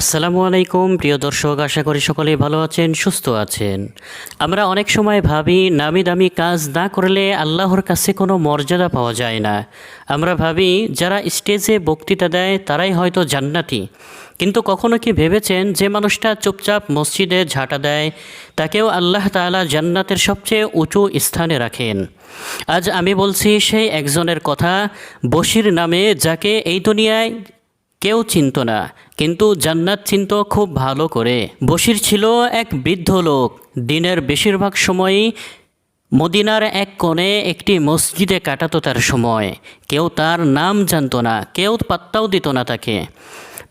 আসসালামু আলাইকুম, প্রিয় দর্শক, আশা করি সকলেই ভালো আছেন, সুস্থ আছেন। আমরা অনেক সময় ভাবি, নামি দামি কাজ না করলে আল্লাহর কাছে কোনো মর্যাদা পাওয়া যায় না। আমরা ভাবি, যারা স্টেজে বক্তৃতা দেয়, তারাই হয়তো জান্নাতি। কিন্তু কখনো কি ভেবেছেন যে মানুষটা চুপচাপ মসজিদে ঝাঁটা দেয়, তাকেও আল্লাহ তাআলা জান্নাতের সবচেয়ে উঁচু স্থানে রাখেন? আজ আমি বলছি সেই একজনের কথা, বশির নামে, যাকে এই দুনিয়ায় কেউ চিনত না, কিন্তু জান্নাত চিনত খুব ভালো করে। বসির ছিল এক বৃদ্ধ লোক। দিনের বেশিরভাগ সময়ই মদিনার এক কোণে একটি মসজিদে কাটাতো তার সময়। কেউ তার নাম জানত না, কেউ পাত্তাও দিত না তাকে।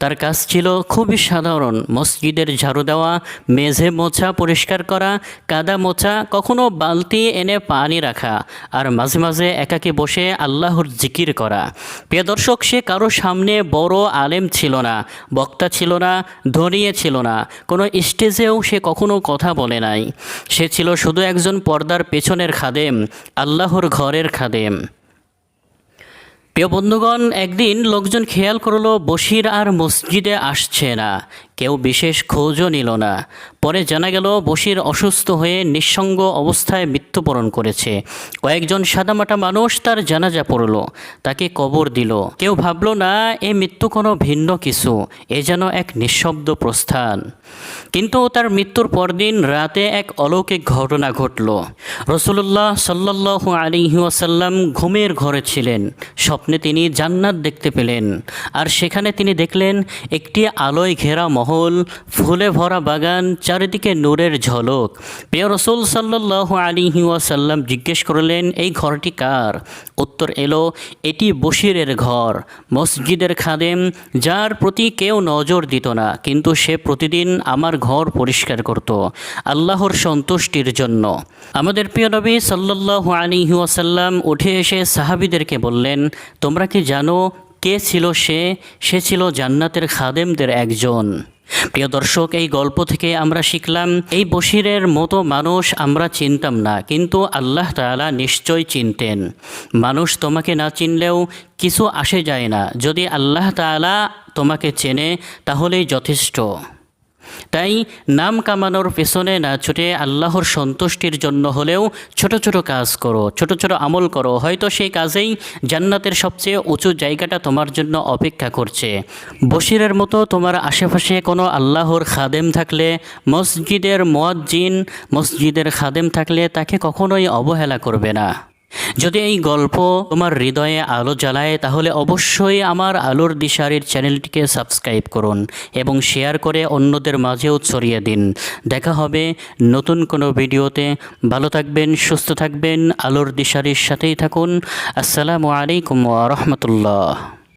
তার কাজ ছিল খুবই সাধারণ। মসজিদের ঝাড়ু দেওয়া, মেঝে মোছা পরিষ্কার করা, কাদা মোছা, কখনো বালতি এনে পানি রাখা, আর মাঝে মাঝে একাকে বসে আল্লাহর জিকির করা। প্রিয় দর্শক, সে কারও সামনে বড় আলেম ছিল না, বক্তা ছিল না ধনিয়ে ছিল না, কোনো স্টেজেও সে কখনো কথা বলে নাই। সে ছিল শুধু একজন পর্দার পেছনের খাদেম, আল্লাহর ঘরের খাদেম। প্রিয় বন্ধুগণ একদিন লোকজন খেয়াল করল বশির আর মসজিদে আসছে না। কেউ বিশেষ খোঁজও নিল না। পরে জানা গেল, বশির অসুস্থ হয়ে নিঃসঙ্গ অবস্থায় মৃত্যুবরণ করেছে। কয়েকজন সাদামাটা মানুষ তার জানাজা পড়ল, তাকে কবর দিল। কেউ ভাবলো, না, এ মৃত্যু কোনো ভিন্ন কিছু, এ যেন এক নিঃশব্দ প্রস্থান। কিন্তু তার মৃত্যুর পরদিন রাতে এক অলৌকিক ঘটনা ঘটল। রসুল্লাহ সাল্লাহ আলিহি ওয়াসাল্লাম ঘুমের ঘরে ছিলেন। স্বপ্নে তিনি জান্নাত দেখতে পেলেন। আর সেখানে তিনি দেখলেন, একটি আলোয় ঘেরা মহল ফুলে ভরা বাগান, চারিদিকে নূরের ঝলক। প্রিয় রসুল সাল্লাহ ওয়াসাল্লাম জিজ্ঞেস করলেন, এই ঘরটি কার? উত্তর এলো, এটি বশিরের ঘর, মসজিদের খাদেম, যার প্রতি কেউ নজর দিত না, কিন্তু সে প্রতিদিন আমার ঘর পরিষ্কার করত, আল্লাহর সন্তুষ্টির জন্য। আমাদের প্রিয় নবী সাল্লাহ ওয়াসাল্লাম উঠে এসে সাহাবিদেরকে বললেন, তোমরা কি জানো কে ছিল সে? সে ছিল জান্নাতের খাদেমদের একজন। প্রিয় দর্শক, এই গল্প থেকে আমরা শিখলাম, এই বশিরের মতো মানুষ আমরা চিনতাম না, কিন্তু আল্লাহ তালা নিশ্চয় চিনতেন। মানুষ তোমাকে না চিনলেও কিছু আসে যায় না। যদি আল্লাহ তালা তোমাকে চেনে, তাহলেই যথেষ্ট। তাই নাম কামানোর পেছনে না ছুটে আল্লাহর সন্তুষ্টির জন্য হলেও ছোট ছোট কাজ করো, ছোট ছোট আমল করো। হয়তো সেই কাজেই জান্নাতের সবচেয়ে উঁচু জায়গাটা তোমার জন্য অপেক্ষা করছে। বশিরের মতো তোমার আশেপাশে কোনো আল্লাহর খাদেম থাকলে, মসজিদের মোয়াজ্জিন, মসজিদের খাদেম থাকলে তাকে কখনোই অবহেলা করবে না। যদি এই গল্প তোমার হৃদয়ে আলো জ্বালায়, তাহলে অবশ্যই আমার আলোর দিশারির চ্যানেলটিকে সাবস্ক্রাইব করুন এবং শেয়ার করে অন্যদের মাঝেও ছড়িয়ে দিন। দেখা হবে নতুন কোনো ভিডিওতে। ভালো থাকবেন, সুস্থ থাকবেন, আলোর দিশারির সাথেই থাকুন। আসসালামু আলাইকুম রহমতুল্লাহ।